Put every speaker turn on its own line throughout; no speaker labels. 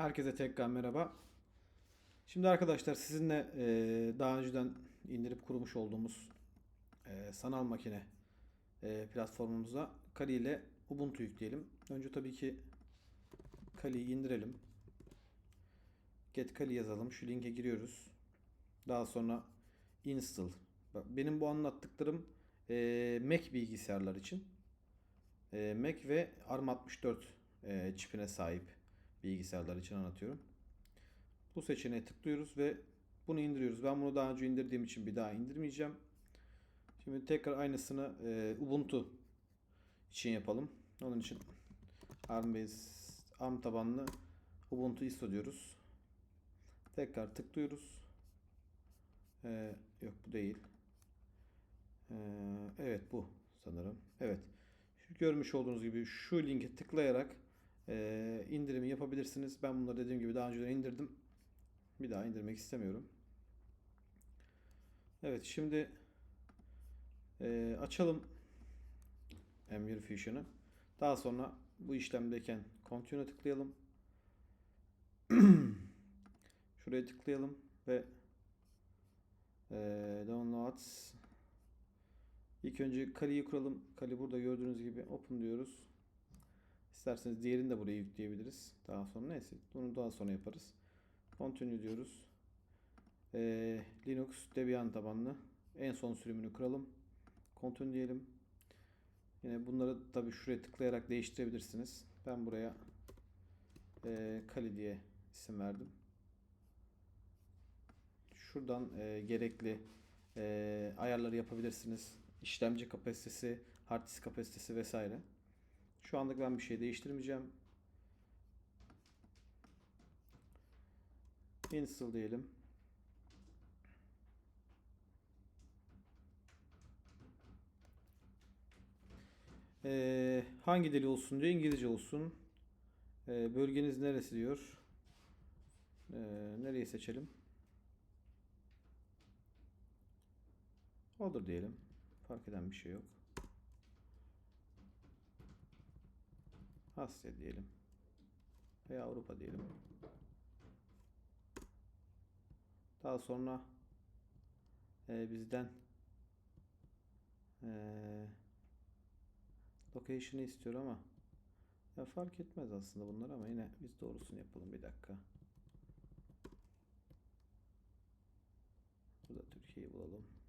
Herkese tekrar merhaba. Şimdi arkadaşlar sizinle e, daha önceden indirip kurmuş olduğumuz e, sanal makine e, platformumuza Kali ile Ubuntu yükleyelim. Önce tabii ki Kali'yi indirelim. Get Kali yazalım. Şu linke giriyoruz. Daha sonra install. Bak, benim bu anlattıklarım e, Mac bilgisayarlar için. E, Mac ve ARM64 e, çipine sahip bilgisayarlar için anlatıyorum. Bu seçeneğe tıklıyoruz ve bunu indiriyoruz. Ben bunu daha önce indirdiğim için bir daha indirmeyeceğim. Şimdi tekrar aynısını e, Ubuntu için yapalım. Onun için ARM ARM tabanlı Ubuntu ISO diyoruz. Tekrar tıklıyoruz. E, yok bu değil. E, evet bu sanırım. Evet. Görmüş olduğunuz gibi şu linke tıklayarak e, indirimi yapabilirsiniz. Ben bunları dediğim gibi daha önceden indirdim. Bir daha indirmek istemiyorum. Evet şimdi e, açalım M1 Fusion'ı. Daha sonra bu işlemdeyken Continue tıklayalım. Şuraya tıklayalım ve e, Downloads İlk önce Kali'yi kuralım. Kali burada gördüğünüz gibi Open diyoruz. İsterseniz diğerini de buraya yükleyebiliriz. Daha sonra neyse. Bunu daha sonra yaparız. Continue diyoruz. Ee, Linux Debian tabanlı. En son sürümünü kuralım. Continue diyelim. Yine bunları tabii şuraya tıklayarak değiştirebilirsiniz. Ben buraya e, Kali diye isim verdim. Şuradan e, gerekli e, ayarları yapabilirsiniz. İşlemci kapasitesi, hard disk kapasitesi vesaire. Şu anlık ben bir şey değiştirmeyeceğim. Install diyelim. Ee, hangi dili olsun diyor. İngilizce olsun. Ee, bölgeniz neresi diyor. Ee, nereyi seçelim? Olur diyelim. Fark eden bir şey yok. Asya diyelim. Veya Avrupa diyelim. Daha sonra e, bizden e, location'ı istiyor ama ya fark etmez aslında bunlar ama yine biz doğrusunu yapalım bir dakika. Burada Türkiye'yi bulalım.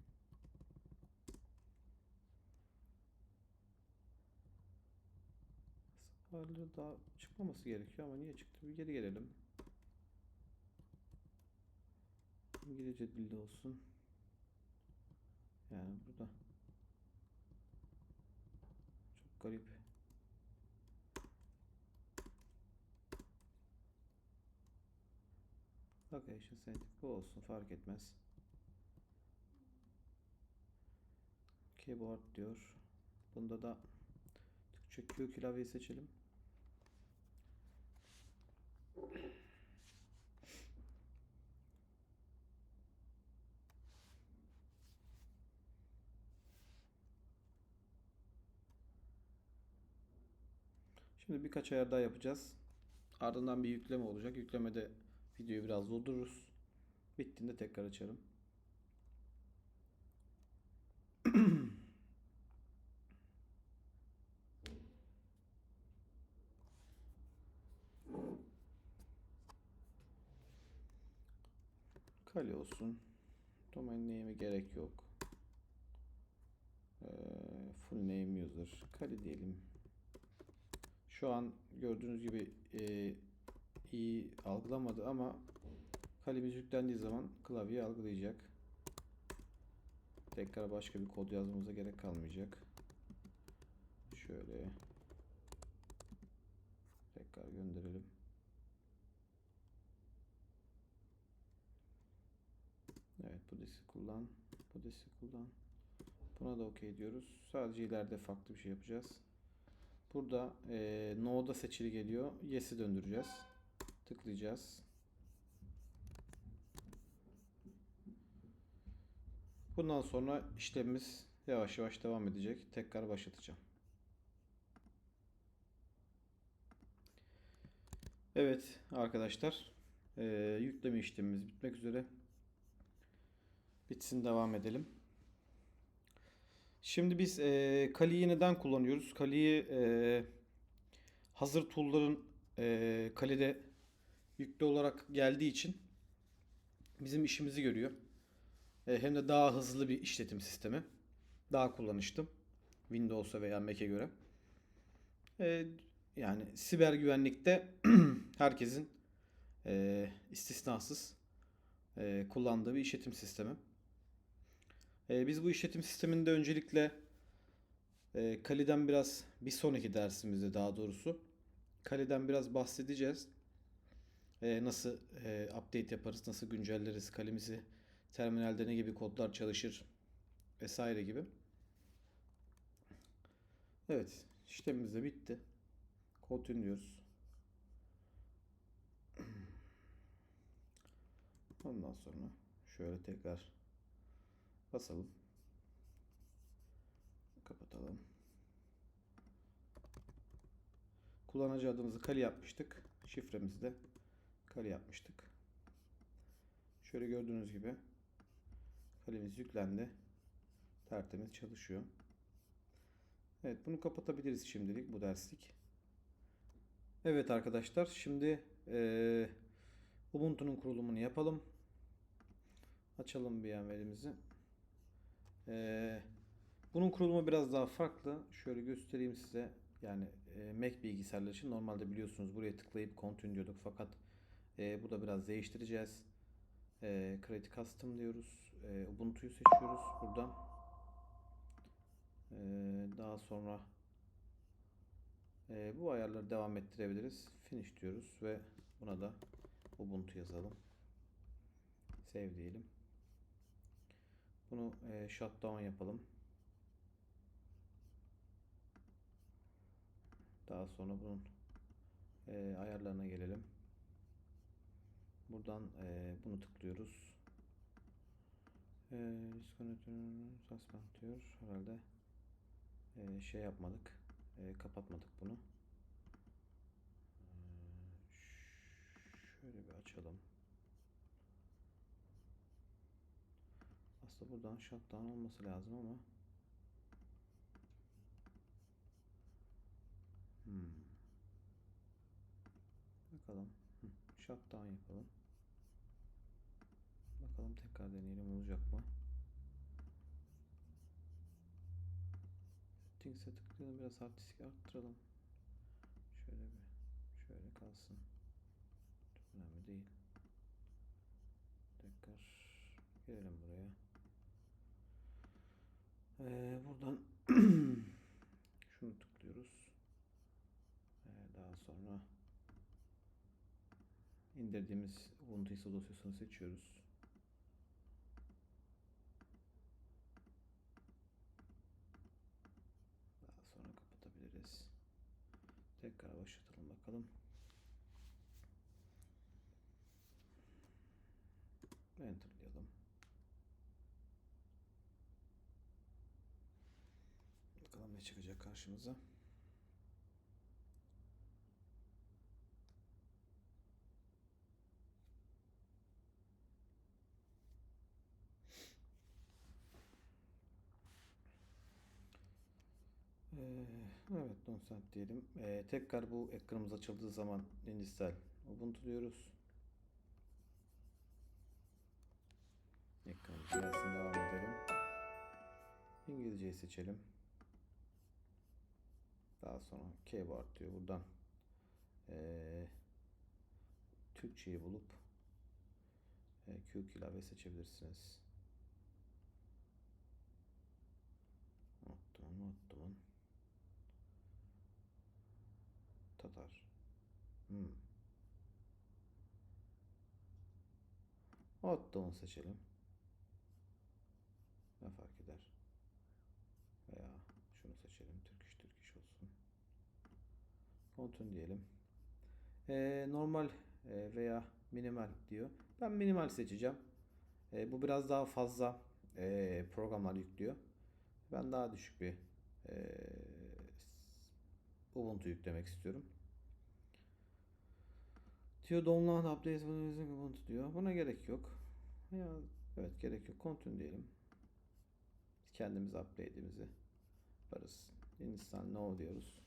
Varlığı daha çıkmaması gerekiyor ama niye çıktı? Bir geri gelelim. İngilizce dilde olsun. Yani burada çok garip. Location setting bu olsun fark etmez. Keyboard diyor. Bunda da Türkçe Q klavyeyi seçelim. Şimdi birkaç ayar daha yapacağız. Ardından bir yükleme olacak. Yüklemede videoyu biraz durdururuz. Bittiğinde tekrar açarım. Kale olsun. Domain name'e gerek yok. Ee, full name user. Kale diyelim. Şu an gördüğünüz gibi e, iyi algılamadı ama kalemiz yüklendiği zaman klavye algılayacak. Tekrar başka bir kod yazmamıza gerek kalmayacak. Şöyle tekrar gönderelim. Evet bu diski kullan. Bu diski kullan. Buna da okey diyoruz. Sadece ileride farklı bir şey yapacağız. Burada e, no'da seçili geliyor. Yes'i döndüreceğiz. Tıklayacağız. Bundan sonra işlemimiz yavaş yavaş devam edecek. Tekrar başlatacağım. Evet arkadaşlar eee, yükleme işlemimiz bitmek üzere. Bitsin devam edelim. Şimdi biz eee Kali'yi neden kullanıyoruz? Kali'yi eee, hazır tool'ların eee Kali'de yüklü olarak geldiği için bizim işimizi görüyor. E, hem de daha hızlı bir işletim sistemi. Daha kullanışlı. Windows'a veya Mac'e göre. E, yani siber güvenlikte herkesin e, istisnasız e, kullandığı bir işletim sistemi. E, biz bu işletim sisteminde öncelikle e, Kali'den biraz bir sonraki dersimizde daha doğrusu Kali'den biraz bahsedeceğiz. E, nasıl e, update yaparız, nasıl güncelleriz Kali'mizi, terminalde ne gibi kodlar çalışır vesaire gibi. Evet, işlemimiz de bitti. Continue diyoruz. Ondan sonra şöyle tekrar basalım. Kapatalım. Kullanıcı adımızı Kali yapmıştık. Şifremizi de Kali yapmıştık. Şöyle gördüğünüz gibi kalemiz yüklendi. Tertemiz çalışıyor. Evet bunu kapatabiliriz şimdilik bu derslik. Evet arkadaşlar şimdi eee Ubuntu'nun kurulumunu yapalım. Açalım bir envelimizi. Eee bunun kurulumu biraz daha farklı. Şöyle göstereyim size. Yani e, Mac bilgisayarlar için normalde biliyorsunuz buraya tıklayıp continue diyorduk fakat e, bu da biraz değiştireceğiz. E, Create Custom diyoruz. E, Ubuntu'yu seçiyoruz buradan. E, daha sonra e, bu ayarları devam ettirebiliriz. Finish diyoruz ve buna da Ubuntu yazalım. Save diyelim. Bunu e, shutdown yapalım. Daha sonra bunun e, ayarlarına gelelim. Buradan e, bunu tıklıyoruz. E, suspend diyor. Herhalde e, şey yapmadık. E, kapatmadık bunu. E, şöyle bir açalım. Aslında buradan shutdown olması lazım ama Hmm. Bakalım. Shutdown yapalım. Bakalım tekrar deneyelim olacak mı? Settings'e tıklayalım biraz hard disk arttıralım. Şöyle bir şöyle kalsın. Çok önemli değil. Tekrar gelelim buraya. Ee, buradan şunu tıklıyoruz. Ee, daha sonra indirdiğimiz Ubuntu ISO dosyasını seçiyoruz. Daha sonra kapatabiliriz. Tekrar başlatalım bakalım. Enter'layalım. Bakalım ne çıkacak karşımıza. Ee, evet Nonsent diyelim. Ee, tekrar bu ekranımız açıldığı zaman install Ubuntu diyoruz. Ekranımız gelsin devam edelim. İngilizceyi seçelim. Daha sonra keyboard diyor buradan. Ee, Türkçeyi bulup e, Q klavye seçebilirsiniz. Ottoman, Ottoman. Tatar. Hmm. Ottoman seçelim. Ne fark eder? Veya şunu seçelim. Continue diyelim. Ee, normal e, veya minimal diyor. Ben minimal seçeceğim. E, bu biraz daha fazla e, programlar yüklüyor. Ben daha düşük bir e, Ubuntu yüklemek istiyorum. diyor. Download update Ubuntu diyor. Buna gerek yok. Ya evet gerek yok. Continue diyelim. Kendimiz update'imizi yaparız. Install no diyoruz.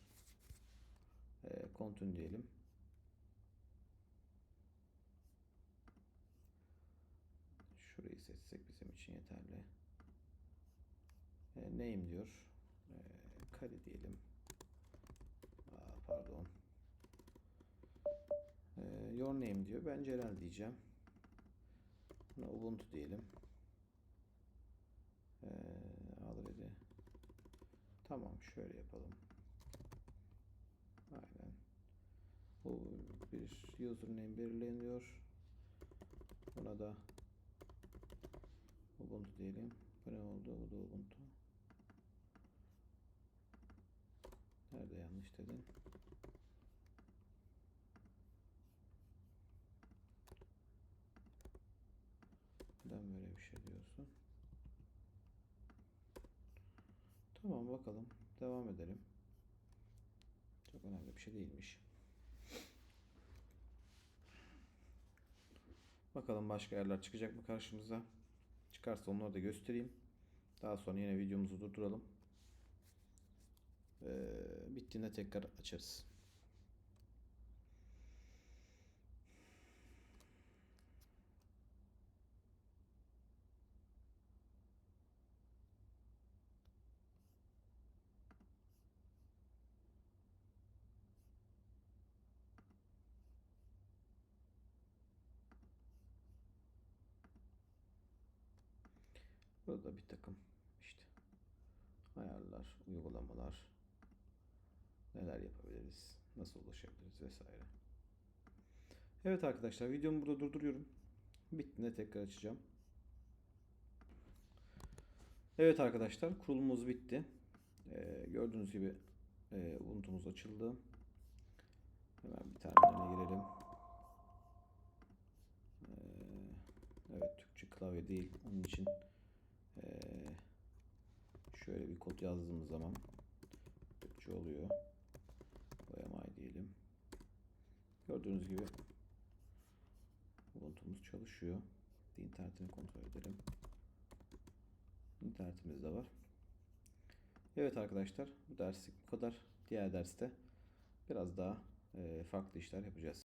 Ee, continue diyelim. Şurayı seçsek bizim için yeterli. Ee, name diyor. Ee, Kali diyelim. Aa, pardon. Ee, your name diyor. Ben Celal diyeceğim. Buna Ubuntu diyelim. Ee, already. Tamam şöyle yapalım. Aynen. Bu bir username belirleniyor. Buna da Ubuntu diyelim. Bu ne oldu? Bu da Ubuntu. Nerede yanlış dedin? Neden böyle bir şey diyorsun? Tamam bakalım. Devam edelim. Çok önemli bir şey değilmiş. Bakalım başka yerler çıkacak mı karşımıza? Çıkarsa onları da göstereyim. Daha sonra yine videomuzu durduralım. Ee, bittiğinde tekrar açarız. Burada bir takım işte ayarlar, uygulamalar, neler yapabiliriz, nasıl ulaşabiliriz vesaire. Evet arkadaşlar videomu burada durduruyorum. Bittiğinde tekrar açacağım. Evet arkadaşlar kurulumumuz bitti. Ee, gördüğünüz gibi e, Ubuntu'muz açıldı. Hemen bir terminale girelim. Ee, evet Türkçe klavye değil. Onun için ee, şöyle bir kod yazdığımız zaman Türkçe oluyor. Boyamay diyelim. Gördüğünüz gibi Ubuntu'muz çalışıyor. İnternetini kontrol edelim. İnternetimiz de var. Evet arkadaşlar bu derslik bu kadar. Diğer derste biraz daha e, farklı işler yapacağız.